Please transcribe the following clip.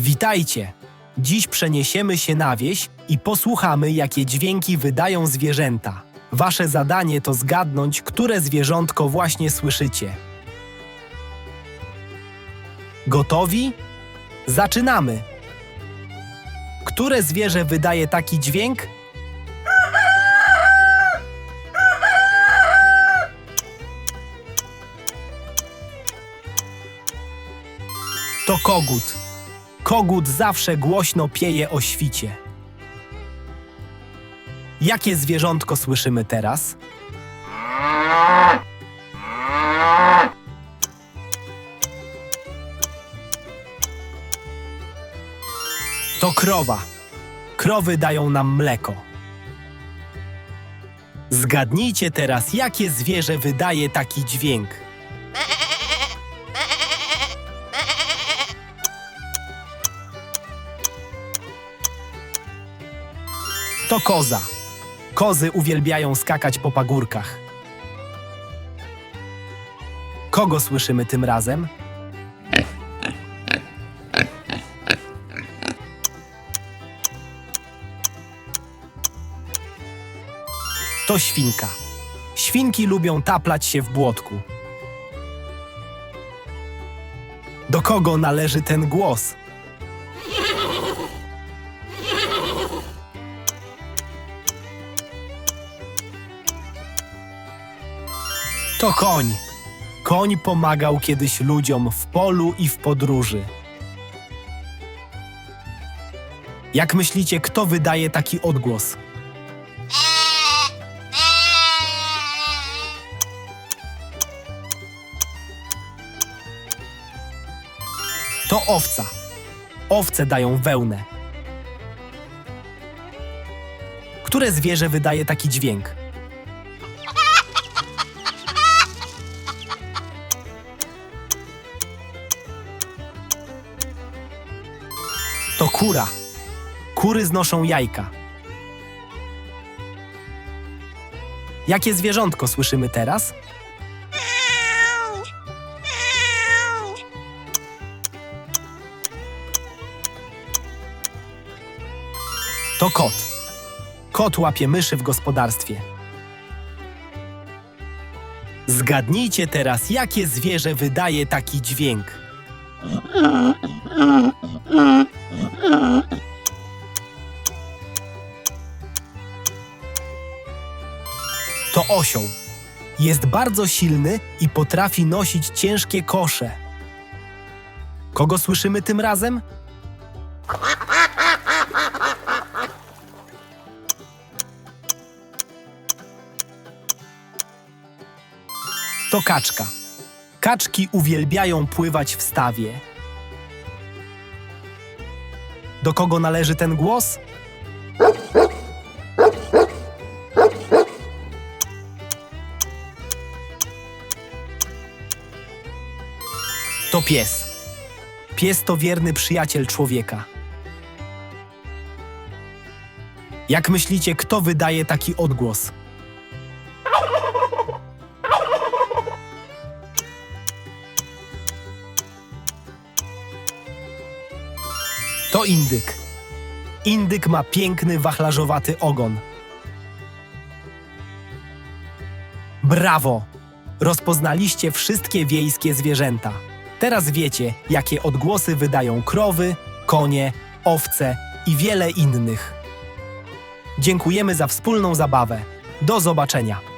Witajcie! Dziś przeniesiemy się na wieś i posłuchamy, jakie dźwięki wydają zwierzęta. Wasze zadanie to zgadnąć, które zwierzątko właśnie słyszycie. Gotowi? Zaczynamy! Które zwierzę wydaje taki dźwięk? To kogut. Kogut zawsze głośno pieje o świcie. Jakie zwierzątko słyszymy teraz? To krowa. Krowy dają nam mleko. Zgadnijcie teraz, jakie zwierzę wydaje taki dźwięk. To koza. Kozy uwielbiają skakać po pagórkach. Kogo słyszymy tym razem? To świnka. Świnki lubią taplać się w błotku. Do kogo należy ten głos? To koń. Koń pomagał kiedyś ludziom w polu i w podróży. Jak myślicie, kto wydaje taki odgłos? To owca. Owce dają wełnę. Które zwierzę wydaje taki dźwięk? To kura. Kury znoszą jajka. Jakie zwierzątko słyszymy teraz? To kot. Kot łapie myszy w gospodarstwie. Zgadnijcie teraz, jakie zwierzę wydaje taki dźwięk. To osioł. Jest bardzo silny i potrafi nosić ciężkie kosze. Kogo słyszymy tym razem? To kaczka. Kaczki uwielbiają pływać w stawie. Do kogo należy ten głos? To pies. Pies to wierny przyjaciel człowieka. Jak myślicie, kto wydaje taki odgłos? To indyk. Indyk ma piękny, wachlarzowaty ogon. Brawo! Rozpoznaliście wszystkie wiejskie zwierzęta. Teraz wiecie, jakie odgłosy wydają krowy, konie, owce i wiele innych. Dziękujemy za wspólną zabawę. Do zobaczenia.